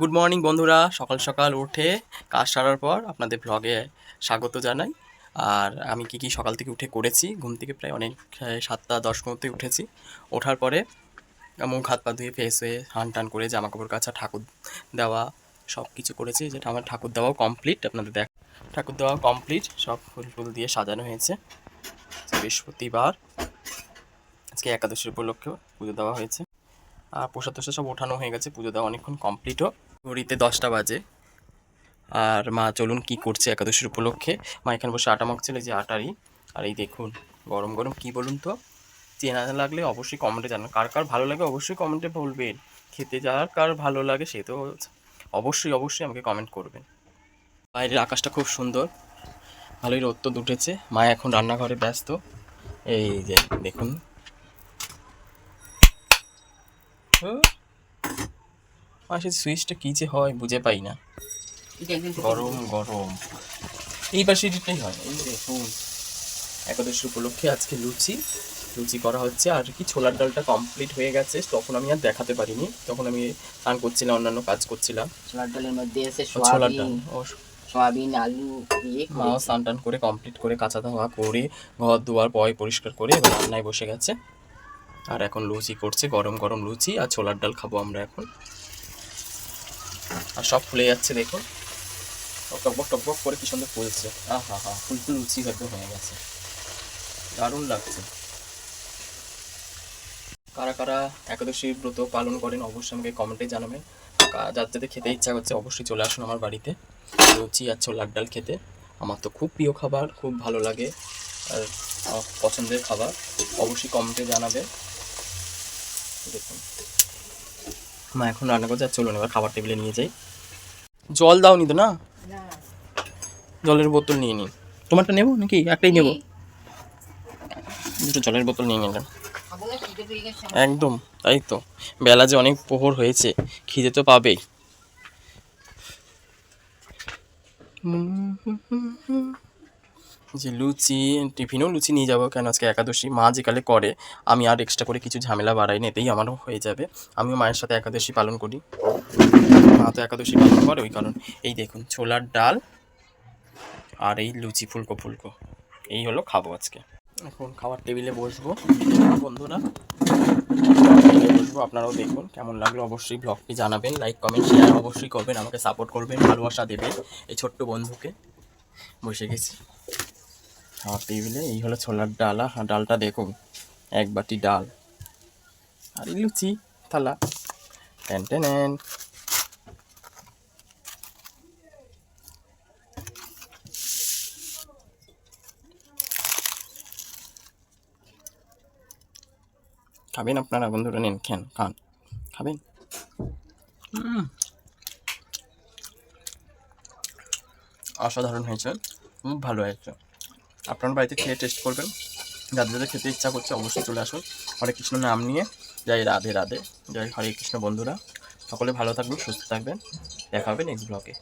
Good morning বন্ধুরা। সকাল সকাল উঠে কাজ সারার পর আপনাদের ব্লগে স্বাগত জানাই। আর আমি কি কি সকাল থেকে উঠে করেছি? ঘুম থেকে প্রায় অনেক সাতটা, দশ মধ্যে উঠেছি। ওঠার পরে মুখ হাত পা ধুয়ে ফ্রেশ হয়ে হান টান করে জামা কাপড় কাচা, ঠাকুর দেওয়া সব কিছু করেছি। যেটা আমার ঠাকুর দেওয়াও কমপ্লিট আপনাদের দেখ ঠাকুর দেওয়া কমপ্লিট সব ফুল ফুল দিয়ে সাজানো হয়েছে। বৃহস্পতিবার, আজকে একাদশীর উপলক্ষে পুজো দেওয়া হয়েছে। আর প্রসাদ টসাদ সব ওঠানো হয়ে গেছে, পুজো দেওয়া অনেকক্ষণ কমপ্লিটও ঘড়িতে দশটা বাজে। আর মা চলুন কি করছে একাদশীর উপলক্ষে? মা এখানে বসে আটা মাখছিল যে আটারই। আর এই দেখুন, গরম গরম কি বলুন তো? চেনা লাগলে অবশ্যই কমেন্টে জানান। কার কার ভালো লাগে অবশ্যই কমেন্টে বলবেন। খেতে যার কার ভালো লাগে সে তো অবশ্যই অবশ্যই আমাকে কমেন্ট করবেন। বাইরের আকাশটা খুব সুন্দর। ভালোই রোদ তো উঠেছে মা এখন রান্নাঘরে ব্যস্ত। এই যে দেখুন মাসের সুইচটা কী যে হয় বুঝে পাই না। গরম গরম। এই পাশে এটাই হয় এই দেখুন একাদশী উপলক্ষে আজকে লুচি। লুচি করা হচ্ছে আর কি ছোলার ডালটা কমপ্লিট হয়ে গেছে তখন আমি আর দেখাতে পারিনি। তখন আমি স্নান করছিলাম অন্যান্য কাজ করছিলাম। ছোলার ডালের মধ্যে আছে ছোলার ডাল সোয়াবিন আলু দিয়ে মাও স্নান টান করে কমপ্লিট করে কাঁচা ধোয়া করে ঘর দুয়ার পয় পরিষ্কার করে এবার রান্নায় বসে গেছে। আর এখন লুচি করছে, গরম গরম লুচি আর ছোলার ডাল খাব আমরা এখন। আর সব ফুলে যাচ্ছে দেখুন। টকবক টকবক করে কি সুন্দর ফুলছে। আহা হা, ফুল ফুল লুচি হয়তো হয়ে গেছে। দারুণ লাগছে। কারা কারা একাদশী ব্রত পালন করেন অবশ্যই আমাকে কমেন্টে জানাবেন। যার যাতে খেতে ইচ্ছা করছে অবশ্যই চলে আসুন আমার বাড়িতে। লুচি আর ছোলার ডাল খেতে। আমার তো খুব প্রিয় খাবার, খুব ভালো লাগে। আর পছন্দের খাবার, অবশ্যই কমেন্টে জানাবে দেখুন। মা এখন রান্না করছে আর চলুন এবার খাবার টেবিলে নিয়ে যাই। জল দাওনি তো না? জলের বোতল নিয়ে নিন তোমারটা নেব নাকি? একটাই নেব? দুটো জলের বোতল নিয়ে নিলাম। খাব না খিদে পেয়ে গেছে একদম তাই তো। বেলা যে অনেক প্রহর হয়েছে খিদে তো পাবেই। যে লুচি, টিফিনও লুচি নিয়ে যাব, কেন আজকে একাদশী? মা যেকালে করে, আমি আর এক্সট্রা করে কিছু ঝামেলা বাড়াই না, এতেই আমারও হয়ে যাবে। আমিও মায়ের সাথে একাদশী পালন করি। মা তো একাদশী পালন করে, ওই কারণ। এই দেখুন, ছোলার ডাল আর এই লুচি ফুলকো ফুলকো। এই হলো খাব আজকে। এখন খাবার টেবিলে বসবো, বন্ধুরা। বসবো, আপনারাও দেখুন, কেমন লাগল অবশ্যই ব্লগটি জানাবেন লাইক কমেন্ট শেয়ার অবশ্যই করবেন, আমাকে সাপোর্ট করবেন, ভালোবাসা দেবেন, এই ছোট্ট বন্ধুকে। বসে গেছি। খাওয়ার টেবিলে এই হলো ছোলার ডালা। আর ডালটা দেখুন এক বাটি ডাল। আর এই লুচি থালা। টেন টেন খাবেন আপনারা বন্ধুরা নেন খেন খান। খাবেন। অসাধারণ হয়েছে খুব ভালো হয়েছে। আপনার বাড়িতে খেয়ে টেস্ট করবেন। যাদের যাদের খেতে ইচ্ছা করছে অবশ্যই চলে আসুন। হরে কৃষ্ণ নাম নিয়ে যাই রাধে রাধে। যাই হরে কৃষ্ণ বন্ধুরা। সকলে ভালো থাকবেন, সুস্থ থাকবেন। দেখা হবে নেক্সট ব্লগে